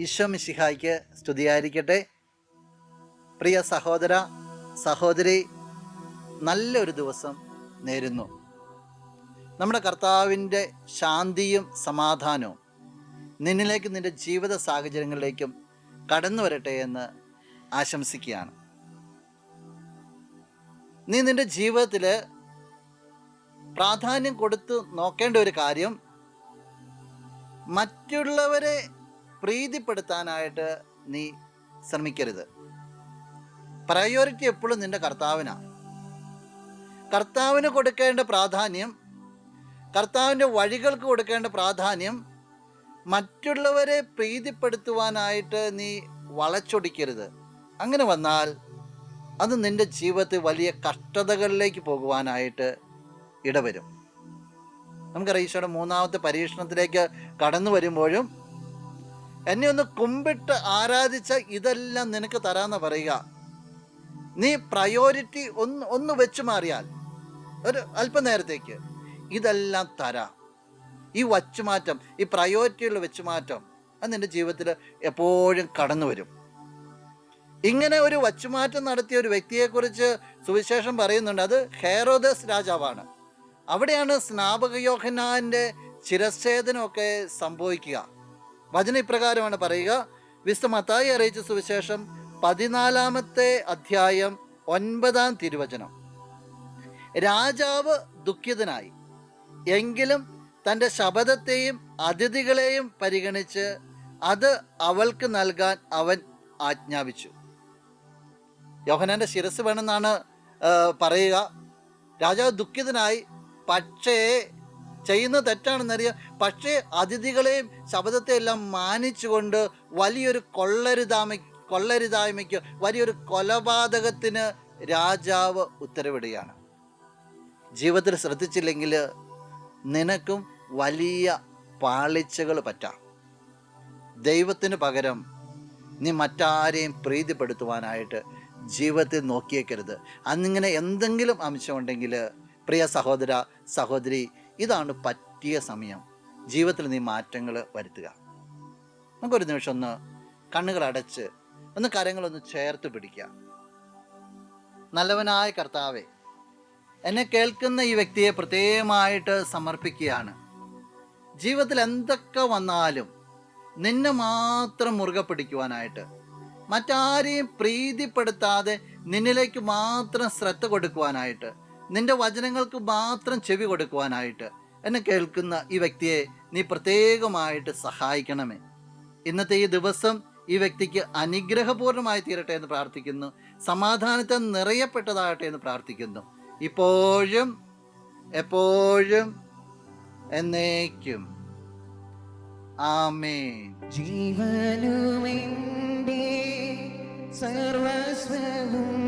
ഈശോ മിശിഹായ്ക്ക് സ്തുതിയായിരിക്കട്ടെ. പ്രിയ സഹോദര സഹോദരി നല്ലൊരു ദിവസം നേരുന്നു. നമ്മുടെ കർത്താവിന്റെ ശാന്തിയും സമാധാനവും നിന്നിലേക്കും നിന്റെ ജീവിത സാഹചര്യങ്ങളിലേക്കും കടന്നു വരട്ടെ എന്ന് ആശംസിക്കുകയാണ്. നീ നിന്റെ ജീവിതത്തിൽ പ്രാധാന്യം കൊടുത്ത് നോക്കേണ്ട ഒരു കാര്യം മറ്റുള്ളവരെ പ്രീതിപ്പെടുത്താനായിട്ട് നീ ശ്രമിക്കരുത്. പ്രയോറിറ്റി എപ്പോഴും നിന്റെ കർത്താവിനാണ് കർത്താവിന് കൊടുക്കേണ്ട പ്രാധാന്യം കർത്താവിന്റെ വഴികൾക്ക് കൊടുക്കേണ്ട പ്രാധാന്യം മറ്റുള്ളവരെ പ്രീതിപ്പെടുത്തുവാനായിട്ട് നീ വളച്ചൊടിക്കരുത്. അങ്ങനെ വന്നാൽ അത് നിന്റെ ജീവിതത്തിൽ വലിയ കഷ്ടതകളിലേക്ക് പോകുവാനായിട്ട് ഇടവരും. നമുക്കറിയാം ഈശോയുടെ മൂന്നാമത്തെ പരീക്ഷണത്തിലേക്ക് കടന്നു വരുമ്പോഴും എന്നെ ഒന്ന് കുമ്പിട്ട് ആരാധിച്ച ഇതെല്ലാം നിനക്ക് തരാമെന്ന് പറയുക. നീ പ്രയോറിറ്റി ഒന്ന് ഒന്ന് വെച്ച് മാറിയാൽ ഒരു അല്പനേരത്തേക്ക് ഇതെല്ലാം തരാം. ഈ വച്ചുമാറ്റം ഈ പ്രയോറിറ്റിയുള്ള വെച്ചുമാറ്റം അത് നിന്റെ ജീവിതത്തിൽ എപ്പോഴും കടന്നു വരും. ഇങ്ങനെ ഒരു വച്ചുമാറ്റം നടത്തിയ ഒരു വ്യക്തിയെക്കുറിച്ച് സുവിശേഷം പറയുന്നുണ്ട്. അത് ഹേറോദസ് രാജാവാണ്. അവിടെയാണ് സ്നാപക ചിരച്ഛേദനമൊക്കെ സംഭവിക്കുക. വചന ഇപ്രകാരമാണ് പറയുക. വിശുദ്ധ മത്തായി അറിയിച്ച സുവിശേഷം പതിനാലാമത്തെ അധ്യായം ഒൻപതാം തിരുവചനം. രാജാവ് ദുഃഖിതനായി. എങ്കിലും തന്റെ ശബദത്തെയും അതിഥികളെയും പരിഗണിച്ച് അത് അവൾക്ക് നൽകാൻ അവൻ ആജ്ഞാപിച്ചു. യോഹനാന്റെ ശിരസ് വേണമെന്നാണ് പറയുക. രാജാവ് ദുഃഖിതനായി പക്ഷേ ചെയ്യുന്ന തെറ്റാണെന്നറിയാം. പക്ഷേ അതിഥികളെയും ശബ്ദത്തെ എല്ലാം മാനിച്ചുകൊണ്ട് വലിയൊരു കൊള്ളരുതാമ കൊള്ളരുതായ്മയ്ക്ക് വലിയൊരു കൊലപാതകത്തിന് രാജാവ് ഉത്തരവിടുകയാണ്. ജീവിതത്തിൽ ശ്രദ്ധിച്ചില്ലെങ്കിൽ നിനക്കും വലിയ പാളിച്ചകൾ പറ്റാം. ദൈവത്തിന് പകരം നീ മറ്റാരെയും പ്രീതിപ്പെടുത്തുവാനായിട്ട് ജീവിതത്തിൽ നോക്കിയേക്കരുത്. അന്നിങ്ങനെ എന്തെങ്കിലും അംശമുണ്ടെങ്കിൽ പ്രിയ സഹോദര സഹോദരി ഇതാണ് പറ്റിയ സമയം. ജീവിതത്തിൽ നീ മാറ്റങ്ങൾ വരുത്തുക. നമുക്കൊരു നിമിഷം ഒന്ന് കണ്ണുകൾ അടച്ച് ഒന്ന് കരങ്ങളൊന്ന് ചേർത്ത് പിടിക്കുക. നല്ലവനായ കർത്താവെ എന്നെ കേൾക്കുന്ന ഈ വ്യക്തിയെ പ്രത്യേകമായിട്ട് സമർപ്പിക്കുകയാണ്. ജീവിതത്തിൽ എന്തൊക്കെ വന്നാലും നിന്നെ മാത്രം മുറുകെ പിടിക്കുവാനായിട്ട് മറ്റാരെയും പ്രീതിപ്പെടുത്താതെ നിന്നിലേക്ക് മാത്രം ശ്രദ്ധ കൊടുക്കുവാനായിട്ട് നിന്റെ വചനങ്ങൾക്ക് മാത്രം ചെവി കൊടുക്കുവാനായിട്ട് എന്നെ കേൾക്കുന്ന ഈ വ്യക്തിയെ നീ പ്രത്യേകമായിട്ട് സഹായിക്കണമേ. ഇന്നത്തെ ഈ ദിവസം ഈ വ്യക്തിക്ക് അനുഗ്രഹപൂർണമായി തീരട്ടെ എന്ന് പ്രാർത്ഥിക്കുന്നു. സമാധാനത്തെ നിറയപ്പെട്ടതാകട്ടെ എന്ന് പ്രാർത്ഥിക്കുന്നു. ഇപ്പോഴും എപ്പോഴും എന്നേക്കും. ആമേ ജീവനുമെന്റെ സർവസ്വവും